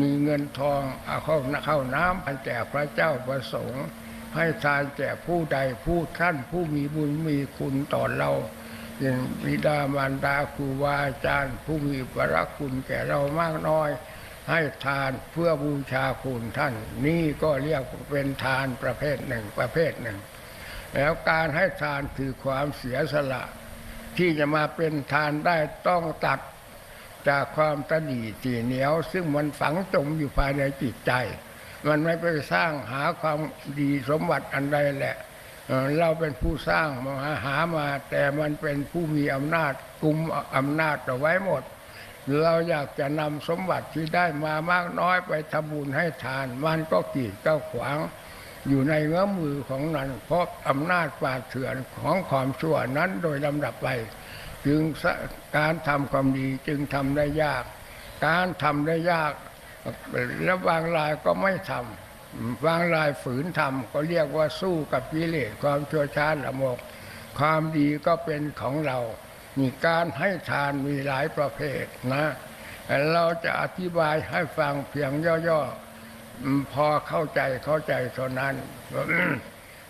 มีเงินทองเอาเข้าเข้าน้ำไปแจกพระเจ้าประสงค์ให้ทานแจกผู้ใดผู้ท่านผู้มีบุญมีคุณต่อเราอย่างบิดามารดาครูบาอาจารย์ ผู้มีประคุณแก่เรามากน้อย ให้ทานเพื่อบูชาคุณท่าน นี่ก็เรียกเป็นทานประเภทหนึ่งประเภทหนึ่ง แล้วการให้ทานคือความเสียสละ ที่จะมาเป็นทานได้ต้องตัด จากความตนีตีเหนียว ซึ่งมันฝังจมอยู่ภายในจิตใจ มันไม่ไปสร้างหาความดีสมบัติอันใดแหละ เราเป็นผู้สร้างมาหามา แต่มันเป็นผู้มีอำนาจกุมอำนาจเอาไว้หมด เราอยากจะนำสมบัติที่ได้มามากน้อยไปทำบุญให้ทาน มันก็กีดก็ขวางอยู่ในเงื้อมือของนั้นเพราะอำนาจป่าดเถื่อนของความชั่วนั้นโดยลำดับไป จึงการทำความดีจึงทำได้ยาก การทำได้ยากแล้วบางรายก็ไม่ทำบางรายฝืนทำก็เรียกว่าสู้กับกิเลสความชั่วช้าละโมก ความดีก็เป็นของเรามีการให้ทานมีหลายประเภทนะเราจะอธิบายให้ฟังเพียงย่อๆพอเข้าใจเข้าใจเท่านั้น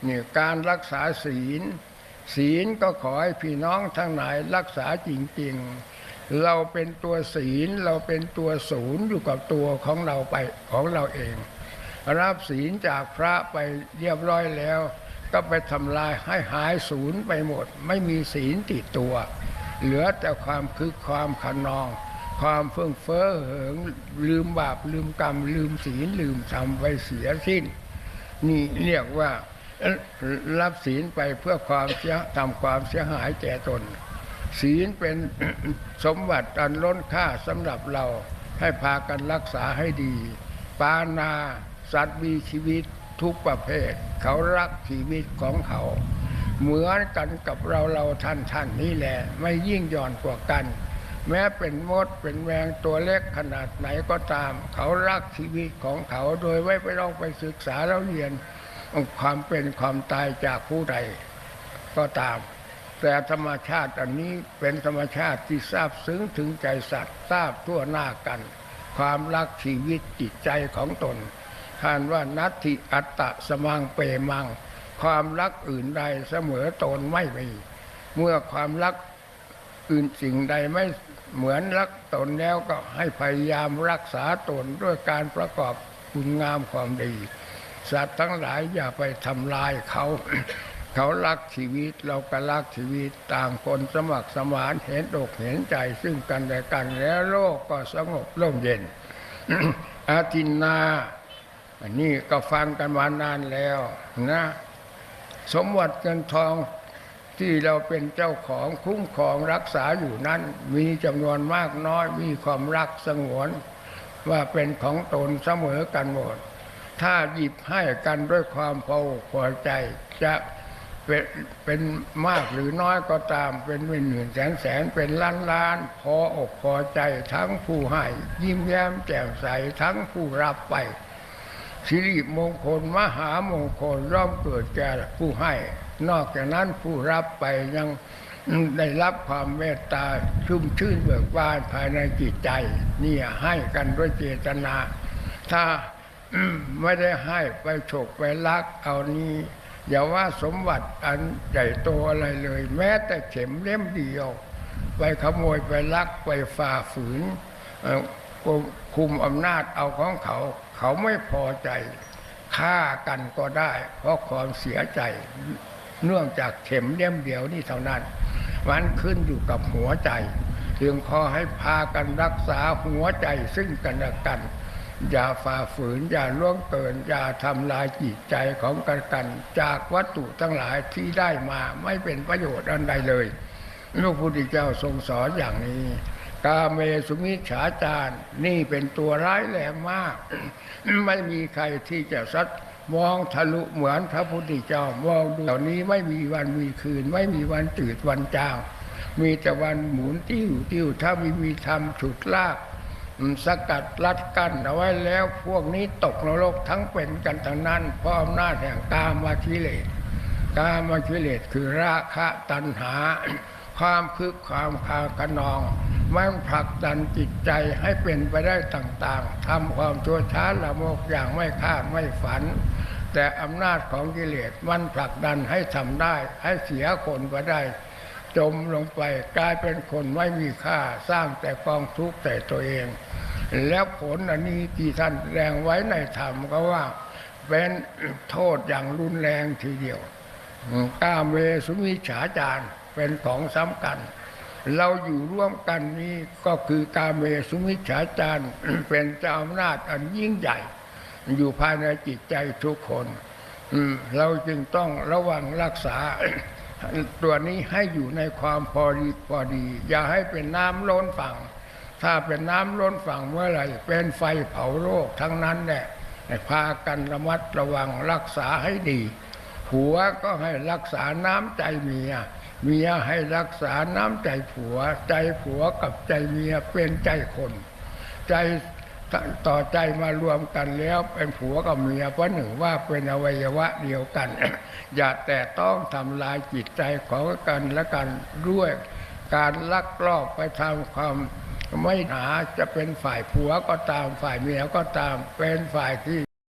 นี่การรักษาศีล ศีลก็ขอให้พี่น้องทั้งหลายรักษาจริง ๆ เราเป็นตัวศีลเราเป็นตัวศูนย์อยู่กับตัวของเราไปของเราเอง รับศีลจากพระไปเรียบร้อยแล้ว ก็ไปทำลายให้หายศูนย์ไปหมด ไม่มีศีลติดตัว เหลือแต่ความคึกความขนอง ความเฟื่องเฟ้อเหิงลืมบาปลืมกรรม ลืมศีลลืมธรรมไปเสียสิ้น นี่เรียกว่า รับศีลไปเพื่อความเสียทำความเสียหายแก่ตน ศีลเป็นสมบัติอันล้นค่าสำหรับเราให้พากันรักษาให้ดี ปานาสัตว์มีชีวิตทุกประเภท เขารักชีวิตของเขา เหมือนกันกับเราเราท่านท่านนี่แหละ ไม่ยิ่งหย่อนกว่ากัน แม้เป็นมดเป็นแมงตัวเล็กขนาดไหนก็ตาม เขารักชีวิตของเขาโดยไม่ไปต้องไปศึกษาแล้วเรียน ความเป็นความตายจากผู้ใดก็ตาม แต่ธรรมชาติอันนี้เป็นธรรมชาติที่ทราบซึ้งถึงใจสัตว์ทราบทั่วหน้ากัน ความรักชีวิตจิตใจของตนท่านว่านัตถิอัตตะสมังเปมัง ความรักอื่นใดเสมอตนไม่มี เมื่อความรักอื่นสิ่งใดไม่เหมือนรักตนแล้วก็ให้พยายามรักษาตนด้วยการประกอบคุณงามความดี สัตว์ทั้งหลายอย่าไปทำลายเขา เขารักชีวิตเราก็รักชีวิตต่างคนสมัครสมานเห็นอกเห็นใจซึ่งกันและกันแล้วโลกก็สงบร่มเย็น อาทินนาอันนี้ก็ฟังกันมานานแล้วนะ สมบัติเงินทองที่เราเป็นเจ้าของคุ้มครองรักษาอยู่นั้น มีจำนวนมากน้อยมีความรักสงวน ว่าเป็นของตนเสมอกันหมด ถ้าหยิบให้กันด้วยความพอพอใจ จะเป็นเป็นมากหรือน้อยก็ตาม เป็นหมื่นหมื่นแสนแสนเป็นล้านล้านพออกพอใจ ทั้งผู้ให้ยิ้มแย้มแจ่มใสทั้งผู้รับไปสิริมงคลมหามงคลร่อมเกิดแก่ผู้ให้ นอกจากนั้นผู้รับไปยังได้รับความเมตตาชุ่มชื่นเบิกบานภายในจิตใจ นี่ให้กันด้วยเจตนา ถ้า ไม่ได้ให้ไปฉกไปลักเอานี้ อย่าว่าสมบัติอันใหญ่โตอะไรเลย แม้แต่เข็มเล่มเดียว ไปขโมยไปลักไปฝ่าฝืนคุมอำนาจเอาของเขา เขาไม่พอใจฆ่ากันก็ได้ เพราะความเสียใจ เนื่องจากเข็มเล่มเดียวนี่เท่านั้น มันขึ้นอยู่กับหัวใจจึงขอให้พากันรักษาหัวใจซึ่งกันและกัน อย่าฝ่าฝืน อย่าล่วงเกิน อย่าทำลายจิตใจของกันกัน จากวัตถุทั้งหลายที่ได้มาไม่เป็นประโยชน์อันใดเลยพระพุทธเจ้าทรงสอนอย่างนี้ กาเมสุมิฉาจารนี่เป็นตัวร้ายแรงมาก ไม่มีใครที่จะซัดมองทะลุเหมือนพระพุทธเจ้ามองดูเหล่านี้ไม่มีวันมีคืน ไม่มีวันจืดวันจางมีแต่วันหมุนติ้วติ้วถ้าไม่มีธรรมฉุดลาก สกัดรัดกั้นเอาไว้แล้วพวกนี้ตกนรกทั้งเป็นกันทั้งนั้น เพราะอำนาจแห่งกามากิเลสกามากิเลสคือราคะตัณหา ความคึกความคาขนอง มันผลักดันจิตใจให้เป็นไปได้ต่างๆทำความชั่วช้าละโมกอย่างไม่คาดไม่ฝัน แต่อำนาจของกิเลสมันผลักดันให้ทำได้ให้เสียคนไปได้ จมลงไปกลายเป็นคนไม่มีค่าสร้างแต่กองทุกข์แต่ตัวเอง แล้วผลอันนี้ที่ท่านแสดงไว้ในธรรมก็ว่าเป็นโทษอย่างรุนแรงทีเดียวกาเมสุมิฉาจารเป็นของสำคัญเราอยู่ร่วมกันนี้ก็คือกาเมสุมิฉาจารเป็นเจ้าอำนาจอันยิ่งใหญ่ อยู่ภายในจิตใจทุกคน เราจึงต้องระวังรักษา ตัวนี้ให้อยู่ในความพอดีพอดี อย่าให้เป็นน้ำล้นฝั่ง ถ้าเป็นน้ำล้นฝั่งเมื่อไหร่เป็นไฟเผาโลกทั้งนั้นแหละพากันระมัดระวังรักษาให้ดี ผัวก็ให้รักษาน้ำใจเมีย เมียให้รักษาน้ำใจผัว ใจผัวกับใจเมียเป็นใจคน ใจ ต่อใจมารวมกันแล้วเป็นผัวกับเมียเพราะหนึ่งว่าเป็นอวัยวะเดียวกัน อย่าแต่ต้องทำลายจิตใจของกันและกันด้วย การลักลอบไปทำความไม่หนาจะเป็นฝ่ายผัวก็ตามฝ่ายเมียก็ตามเป็นฝ่ายที่